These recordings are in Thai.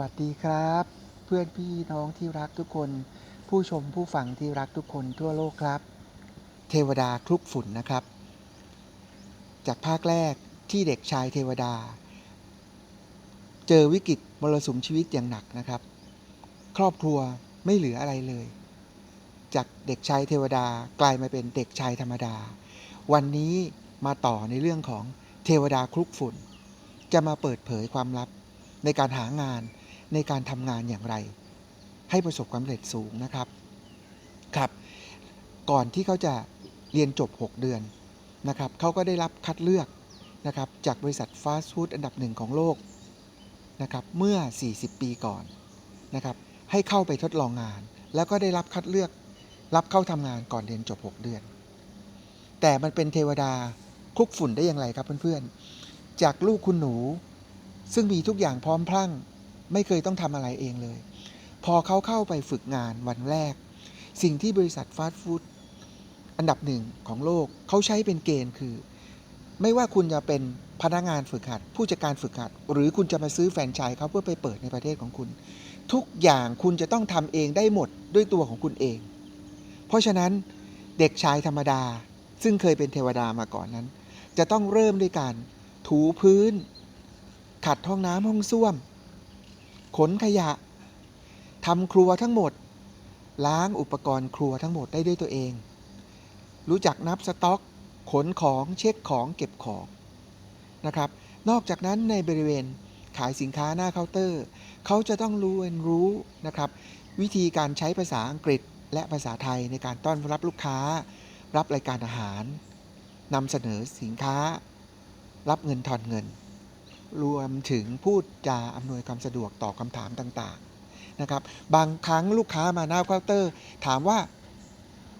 สวัสดีครับ เพื่อนพี่น้องที่รักทุกคน ผู้ชมผู้ฟังที่รักทุกคนทั่วโลกครับ เทวดาคลุกฝุ่นนะครับ จากภาคแรกที่เด็กชายเทวดา เจอวิกฤตมรสุมชีวิตอย่างหนักนะครับ ครอบครัวไม่เหลืออะไรเลย จากเด็กชายเทวดากลายมาเป็นเด็กชายธรรมดา วันนี้มาต่อในเรื่องของเทวดาคลุกฝุ่น จะมาเปิดเผยความลับในการหางาน ในการทำงานอย่างไร ให้ประสบความสำเร็จสูงนะครับครับ ก่อนที่เขาจะเรียนจบ 6 เดือนนะครับเขาก็ได้รับคัดเลือกนะครับจากบริษัทฟาสต์ฟู้ดอันดับหนึ่งของโลกนะครับเมื่อ 40 ปีก่อนนะครับให้เข้าไปทดลองงาน แล้วก็ได้รับคัดเลือกรับเข้าทำงานก่อนเรียนจบ 6 เดือน แต่มันเป็นเทวดาคลุกฝุ่นได้อย่างไรครับเพื่อนๆ จากลูกคุณหนู ซึ่งมีทุกอย่างพร้อมพรั่ง ไม่เคยต้องทำอะไรเองเลย พอเขาเข้าไปฝึกงานวันแรก สิ่งที่บริษัทฟาสต์ฟู้ดอันดับหนึ่งของโลกเขาใช้เป็นเกณฑ์คือ ไม่ว่าคุณจะเป็นพนักงานฝึกหัด ผู้จัดการฝึกหัด หรือคุณจะมาซื้อแฟรนไชส์เขาเพื่อไปเปิดในประเทศของคุณ ทุกอย่างคุณจะต้องทำเองได้หมดด้วยตัวของคุณเอง เพราะฉะนั้นเด็กชายธรรมดา ซึ่งเคยเป็นเทวดามาก่อนนั้น จะต้องเริ่มด้วยการถูพื้น ขัดห้องน้ำห้องส้วม ขนขยะทำครัวทั้งหมด ล้างอุปกรณ์ครัวทั้งหมดได้ด้วยตัวเอง รู้จักนับสต็อก ขนของเช็คของเก็บของนะครับ นอกจากนั้นในบริเวณขายสินค้าหน้าเคาน์เตอร์ เขาจะต้องรู้เรียนรู้นะครับ วิธีการใช้ภาษาอังกฤษและภาษาไทยในการต้อนรับลูกค้า รับรายการอาหารนำเสนอสินค้า รับเงินทอนเงิน รวมถึงพูดจาอำนวยความสะดวกต่อคำถามต่างๆนะครับบางครั้งลูกค้ามาหน้าเคาน์เตอร์ ถามว่า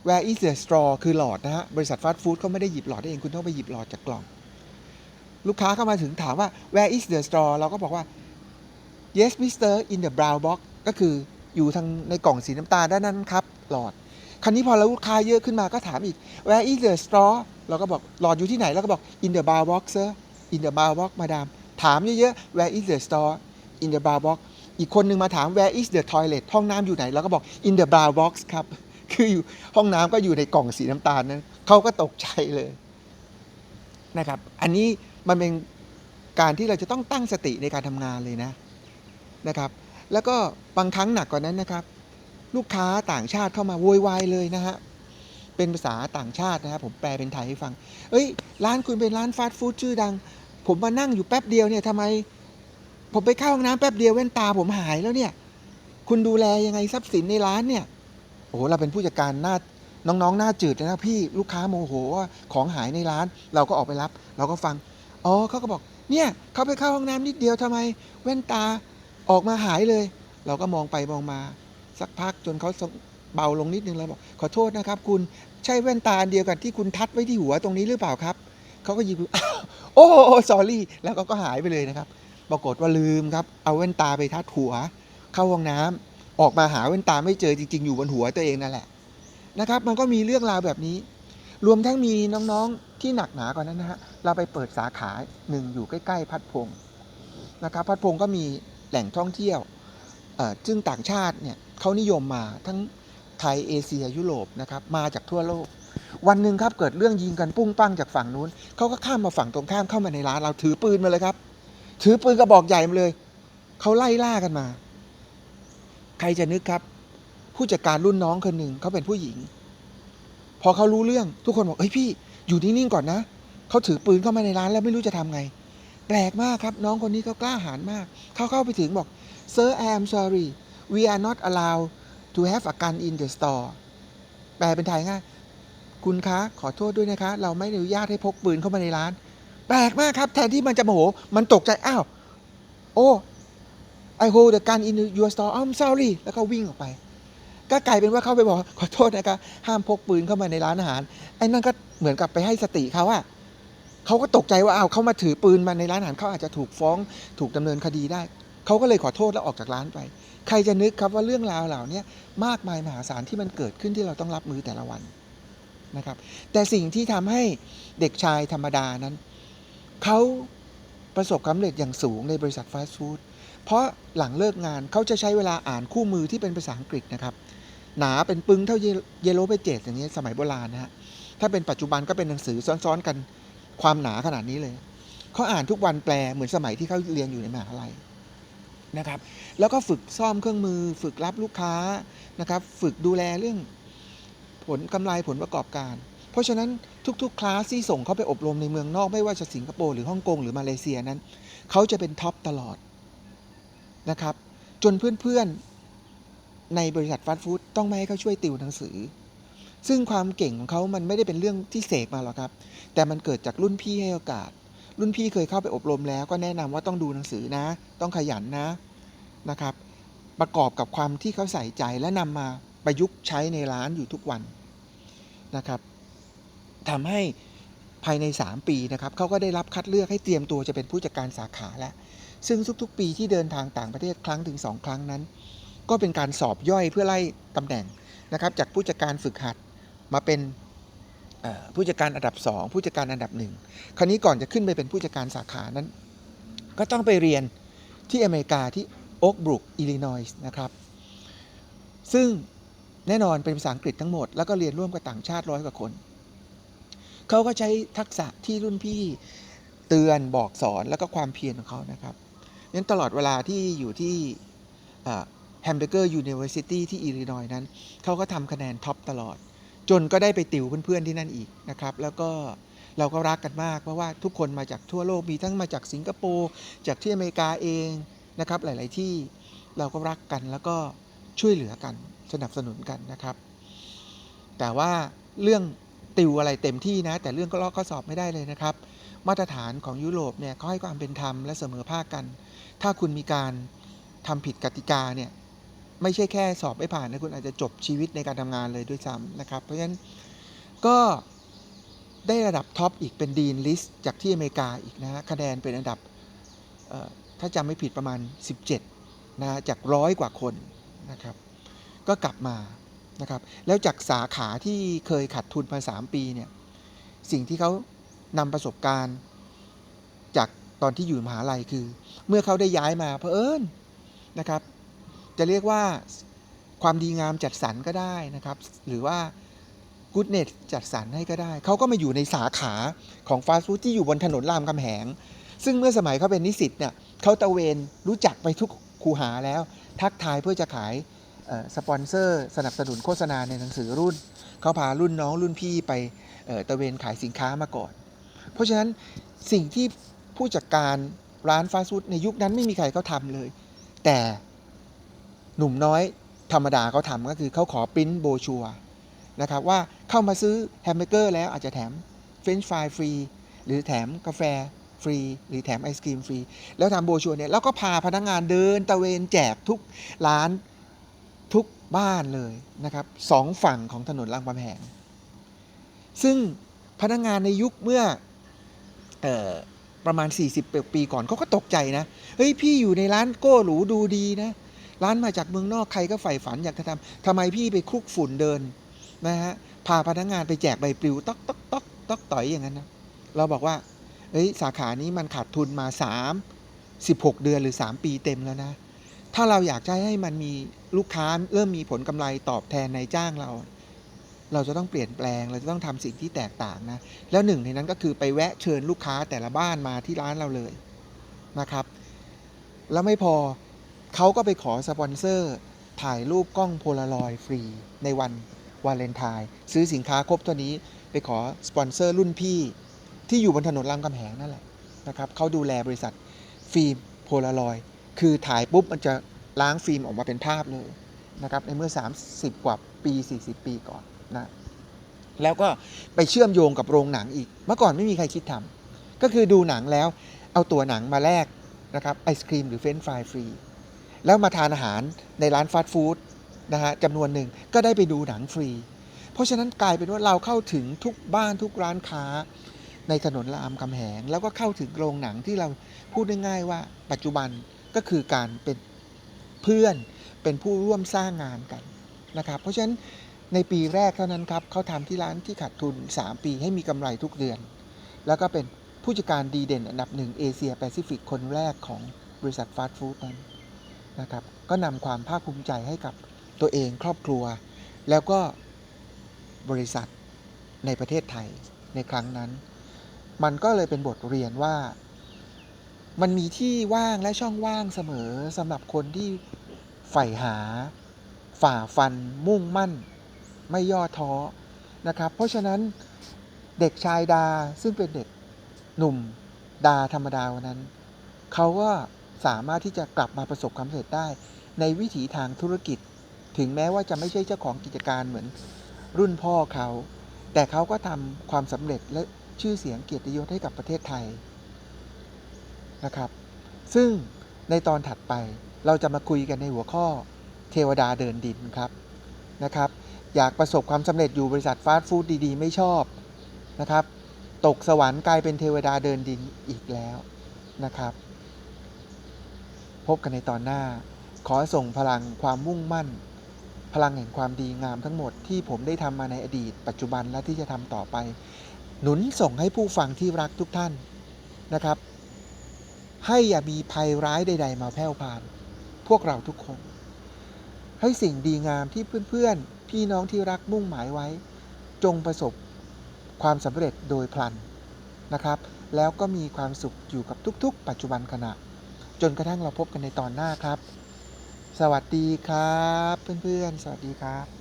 where is the straw คือหลอดนะฮะบริษัทฟาสต์ฟู้ดเขาไม่ได้หยิบหลอดได้เองคุณต้องไปหยิบหลอดจากกล่อง ลูกค้าเข้ามาถึงถามว่า where is the straw เราก็บอกว่า yes mister in the brown box ก็คืออยู่ทางในกล่องสีน้ำตาลด้านนั้นครับหลอดคราวนี้พอเราลูกค้าเยอะขึ้นมาก็ถามอีก where is the straw เราก็บอกหลอดอยู่ที่ไหนเราก็บอก in the brown box sir in the brown box มาดาม ถามเยอะๆ where is the store in the bar box อีกคนหนึ่งมาถาม where is the toilet ห้องน้ำอยู่ไหนเราก็บอก in the bar box ครับ คืออยู่ห้องน้ำก็อยู่ในกล่องสีน้ำตาลนั้นเขาก็ตกใจเลยนะครับ อันนี้มันเป็นการที่เราจะต้องตั้งสติในการทำงานเลยนะนะครับ แล้วก็บางครั้งหนักกว่านั้นนะครับ ลูกค้าต่างชาติเข้ามาโวยวายเลยนะฮะเป็นภาษาต่างชาตินะครับผมแปลเป็นไทยให้ฟัง เอ้ย ร้านคุณเป็นร้านฟาสต์ฟู้ดชื่อดัง ผมมานั่งอยู่แป๊บเดียวเนี่ยทำไม ผมไปเข้าห้องน้ำแป๊บเดียวแว่นตาผมหายแล้วเนี่ย คุณดูแลยังไงทรัพย์สินในร้านเนี่ยโอ้โหเราเป็นผู้จัดการหน้าน้องๆหน้าจืดนะพี่ลูกค้าโมโหว่าของหายในร้าน เราก็ออกไปรับ เราก็ฟังอ๋อเขาก็บอก เนี่ยเขาไปเข้าห้องน้ำนิดเดียวทำไม แว่นตาออกมาหายเลย เราก็มองไปมองมา สักพักจนเขาเบาลงนิดนึงเราบอกขอโทษนะครับ คุณใช่แว่นตาอันเดียวกันที่คุณทัดไว้ที่หัวตรงนี้หรือเปล่าครับ เขาก็ยิบดูโอ้สอรี่แล้วก็ก็หายไปเลยนะครับ ปรากฏว่าลืมครับ เอาแว่นตาไปทัดหัว เข้าห้องน้ำออกมาหาแว่นตาไม่เจอจริง ๆ อยู่บนหัวตัวเองนั่นแหละนะครับ มันก็มีเรื่องราวแบบนี้ รวมทั้งมีน้องๆที่หนักหนากว่านั้นนะฮะเราไปเปิดสาขาหนึ่งอยู่ใกล้ๆ พัดพงศ์นะครับ พัดพงศ์ก็มีแหล่งท่องเที่ยวเอ่อซึ่งต่างชาติเนี่ยเขานิยมมาทั้งไทยเอเชียยุโรปนะครับมาจากทั่วโลก วันหนึ่งครับเกิดเรื่องยิงกันปุ้งปั้งจากฝั่งนู้นเขาก็ข้ามมาฝั่งตรงข้ามเข้ามาในร้านเราถือปืนมาเลยครับ ถือปืนกระบอกใหญ่มาเลยเขาไล่ล่ากันมา ใครจะนึกครับ ผู้จัดการรุ่นน้องคนหนึ่งเขาเป็นผู้หญิง พอเขารู้เรื่องทุกคนบอกเฮ้ยพี่อยู่นิ่งๆก่อนนะเขาถือปืนเข้ามาในร้านแล้วไม่รู้จะทำไง แปลกมากครับ น้องคนนี้เขากล้าหาญมากเขาเข้าไปถึงบอก Sir I am sorry we are not allowed to have a gun in the store แปลเป็นไทยง่าย คุณคะขอโทษด้วยนะคะ เราไม่อนุญาตให้พกปืนเข้ามาในร้าน แปลกมากครับ แทนที่มันจะโมโห มันตกใจ อ้าว โอ้ I hold the gun in your store I'm sorry แล้วก็วิ่งออกไป ก็กลายเป็นว่าเขาไปบอก ขอโทษนะคะ ห้ามพกปืนเข้ามาในร้านอาหาร ไอ้นั่นก็เหมือนกับไปให้สติเขาอะเขาก็ตกใจว่าอ้าวเขามาถือปืนมาในร้านอาหารเขาอาจจะถูกฟ้องถูกดำเนินคดีได้ เขาก็เลยขอโทษแล้วออกจากร้านไป ใครจะนึกครับว่าเรื่องราวเหล่านี้มากมายมหาศาลที่มันเกิดขึ้นที่เราต้องรับมือแต่ละวัน นะครับ แต่สิ่งที่ทำให้เด็กชายธรรมดานั้น เขาประสบความสำเร็จอย่างสูงในบริษัทฟาสต์ฟู้ดเพราะหลังเลิกงานเขาจะใช้เวลาอ่านคู่มือที่เป็นภาษาอังกฤษนะครับ หนาเป็นปึ้งเท่าเยลโลเปเจตอย่างเงี้สมัยโบราณนะฮะถ้าเป็นปัจจุบันก็เป็นหนังสือซ้อนๆกันความหนาขนาดนี้เลยเขาอ่านทุกวันแปลเหมือนสมัยที่เขาเรียนอยู่ในมหาลัยนะครับ แล้วก็ฝึกซ่อมเครื่องมือ ฝึกรับลูกค้านะครับ ฝึกดูแลเรื่อง ผลกำไรผลประกอบการ เพราะฉะนั้นทุกๆ คลาสที่ส่งเขาไปอบรมในเมืองนอกไม่ว่าจะสิงคโปร์หรือฮ่องกงหรือมาเลเซียนั้น เขาจะเป็นท็อปตลอดนะครับ จนเพื่อนๆในบริษัทฟาสต์ฟู้ดต้องไม่ให้เขาช่วยติวหนังสือ ซึ่งความเก่งของเขามันไม่ได้เป็นเรื่องที่เสกมาหรอกครับ แต่มันเกิดจากรุ่นพี่ให้โอกาส รุ่นพี่เคยเข้าไปอบรมแล้ว ก็แนะนำว่าต้องดูหนังสือนะ ต้องขยันนะนะครับ ประกอบกับความที่เขาใส่ใจและนำมาประยุกต์ใช้ในร้านอยู่ทุกวัน นะครับทำให้ภายใน 3 ปีนะครับเขาก็ได้รับคัดเลือกให้เตรียมตัวจะเป็นผู้จัดการสาขาแล้ว ซึ่งทุกๆ ปีที่เดินทางต่างประเทศครั้งถึง 2 ครั้งนั้น ก็เป็นการสอบย่อยเพื่อไล่ตำแหน่งนะครับ จากผู้จัดการฝึกหัดมาเป็นผู้จัดการอันดับ 2 ผู้จัดการอันดับหนึ่งคราวนี้ก่อนจะขึ้นไปเป็นผู้จัดการสาขานั้น ก็ต้องไปเรียนที่อเมริกาที่โอ๊กบรุกอิลลินอยส์นะครับ ซึ่ง แน่นอนเป็นภาษาอังกฤษทั้งหมด แล้วก็เรียนร่วมกับต่างชาติร้อยกว่าคน เขาก็ใช้ทักษะที่รุ่นพี่เตือนบอกสอนแล้วก็ความเพียรของเขานะครับนั้นตลอดเวลาที่อยู่ที่แฮมเบอร์เกอร์ยูนิเวอร์ซิตี้ที่อิลลินอยนั้น เขาก็ทำคะแนนท็อปตลอด จนก็ได้ไปติวเพื่อนๆที่นั่นอีกนะครับ แล้วก็เราก็รักกันมาก เพราะว่าทุกคนมาจากทั่วโลกมีทั้งมาจากสิงคโปร์จากที่อเมริกาเองนะครับหลาย ๆ ที่เราก็รักกันแล้วก็ ช่วยเหลือกัน สนับสนุนกันนะครับ แต่ว่าเรื่องติวอะไรเต็มที่นะ แต่เรื่องก็ลอกข้อสอบไม่ได้เลยนะครับ มาตรฐานของยุโรปเนี่ยเขาให้ความเป็นธรรมและเสมอภาคกัน ถ้าคุณมีการทำผิดกติกาเนี่ยไม่ใช่แค่สอบไม่ผ่านนะคุณอาจจะจบชีวิตในการทำงานเลยด้วยซ้ำนะครับ เพราะฉะนั้นก็ได้ระดับท็อปอีกเป็นดีนลิสต์จากที่อเมริกาอีกนะฮะคะแนนเป็นอันดับถ้าจำไม่ผิดประมาณ 17นะฮะจากร้อยกว่าคน นะครับ ก็กลับมานะครับ แล้วจากสาขาที่เคยขาดทุนมา3ปีเนี่ย สิ่งที่เขานำประสบการณ์ จากตอนที่อยู่มหาลัยคือ เมื่อเขาได้ย้ายมาเพอเอิญนะครับ จะเรียกว่าความดีงามจัดสรรก็ได้นะครับ หรือว่ากู๊ดเน็ตจัดสรรให้ก็ได้ เขาก็มาอยู่ในสาขาของฟาสต์ฟู้ดที่อยู่บนถนนรามคำแหง ซึ่งเมื่อสมัยเขาเป็นนิสิตเนี่ยเขาตะเวนรู้จักไปทุก คูหาแล้ว ทักทายเพื่อจะขายสปอนเซอร์ สนับสนุนโฆษณาในหนังสือรุ่น เขาพารุ่นน้องรุ่นพี่ไปตะเวนขายสินค้ามาก่อน เพราะฉะนั้นสิ่งที่ผู้จัดการร้านฟาสต์ฟู้ดในยุคนั้นไม่มีใครเขาทำเลย แต่หนุ่มน้อยธรรมดาเขาทำก็คือเขาขอปริ้นโบชัวนะครับว่าเข้ามาซื้อแฮมเบอร์เกอร์แล้วอาจจะแถมเฟรนช์ฟรายฟรี หรือแถมกาแฟ ฟรี หรือแถมไอศครีมฟรี แล้วทำโบชัวเนี่ยแล้วก็พาพนักงานเดินตะเวนแจกทุกร้านทุกบ้านเลยนะครับสองฝั่งของถนนรามคำแหง ซึ่งพนักงานในยุคเมื่อออประมาณ 40 ปีก่อนเขาก็ตกใจนะ เฮ้ย พี่อยู่ในร้านโก้หรูดูดีนะ ร้านมาจากเมืองนอกใครก็ใฝ่ฝันอยากจะทำทำไมพี่ไปคลุกฝุ่นเดินนะฮะพาพนักงานไปแจกใบปลิวต๊อกต๊อกต๊อกต๊อกต่อยอย่างนั้นนะเราบอกว่า เฮ้ยสาขานี้มันขาดทุนมา 3 16 เดือนหรือ 3 ปีเต็มแล้วนะ ถ้าเราอยากจะให้มันมีลูกค้าเริ่มมีผลกำไรตอบแทนในายจ้างเรา เราจะต้องเปลี่ยนแปลง เราจะต้องทำสิ่งที่แตกต่างนะ แล้วหนึ่งในนั้นก็คือไปแวะเชิญลูกค้าแต่ละบ้านมาที่ร้านเราเลยนะครับ แล้วไม่พอเขาก็ไปขอสปอนเซอร์ถ่ายรูปกล้องโพลารอยด์ฟรีในวันวาเลนไทน์ซื้อสินค้าครบตัวนี้ไปขอสปอนเซอร์รุ่นพี่ ที่อยู่บนถนนรามคำแหงนั่นแหละนะครับเขาดูแลบริษัทฟิล์มโพลารอยด์คือถ่ายปุ๊บมันจะล้างฟิล์มออกมาเป็นภาพเลยนะครับในเมื่อ 30 กว่าปี 40 ปีก่อนนะแล้วก็ไปเชื่อมโยงกับโรงหนังอีก เมื่อก่อนไม่มีใครคิดทำก็คือดูหนังแล้วเอาตัวหนังมาแลกนะครับไอศครีมหรือเฟรนฟรายฟรี แล้วมาทานอาหารในร้านฟาสต์ฟู้ดนะฮะจำนวนหนึ่งก็ได้ไปดูหนังฟรี เพราะฉะนั้นกลายเป็นว่าเราเข้าถึงทุกบ้านทุกร้านค้า ในถนนรามคำแหง แล้วก็เข้าถึงโรงหนังที่เราพูดง่ายๆว่า ปัจจุบันก็คือการเป็นเพื่อนเป็นผู้ร่วมสร้างงานกันนะครับ เพราะฉะนั้นในปีแรกเท่านั้นครับเขาทำที่ร้านที่ขาดทุน 3 ปีให้มีกำไรทุกเดือน แล้วก็เป็นผู้จัดการดีเด่นอันดับหนึ่งเอเชียแปซิฟิกคนแรกของบริษัทฟาสต์ฟู้ดนั้นนะครับก็นำความภาคภูมิใจให้กับตัวเองครอบครัว แล้วก็บริษัทในประเทศไทยในครั้งนั้น มันก็เลยเป็นบทเรียนว่า มันมีที่ว่างและช่องว่างเสมอสำหรับคนที่ใฝ่หา ฝ่าฟัน มุ่งมั่น ไม่ย่อท้อนะครับ เพราะฉะนั้นเด็กชายดาซึ่งเป็นเด็กหนุ่มดาธรรมดาวันนั้น เขาก็สามารถที่จะกลับมาประสบความสำเร็จได้ ในวิถีทางธุรกิจ ถึงแม้ว่าจะไม่ใช่เจ้าของกิจการเหมือนรุ่นพ่อเขา แต่เขาก็ทำความสำเร็จและ ชื่อเสียงเกียรติยศให้กับประเทศไทยนะครับ ซึ่งในตอนถัดไปเราจะมาคุยกันในหัวข้อเทวดาเดินดินครับนะครับ อยากประสบความสำเร็จอยู่บริษัทฟาสต์ฟู้ดดีๆ ไม่ชอบนะครับ ตกสวรรค์กลายเป็นเทวดาเดินดินอีกแล้วนะครับ พบกันในตอนหน้า ขอส่งพลังความมุ่งมั่น พลังแห่งความดีงามทั้งหมดที่ผมได้ทำมาในอดีต ปัจจุบันและที่จะทำต่อไป หนุนส่งให้ผู้ฟังที่รักทุกท่านนะครับ ให้อย่ามีภัยร้ายใด ๆ มาแผ่พาน พวกเราทุกคน ให้สิ่งดีงามที่เพื่อนๆ พี่น้องที่รักมุ่งหมายไว้ จงประสบความสำเร็จโดยพลันนะครับ แล้วก็มีความสุขอยู่กับทุกๆ ปัจจุบันขณะ จนกระทั่งเราพบกันในตอนหน้าครับ สวัสดีครับ เพื่อนๆ สวัสดีครับ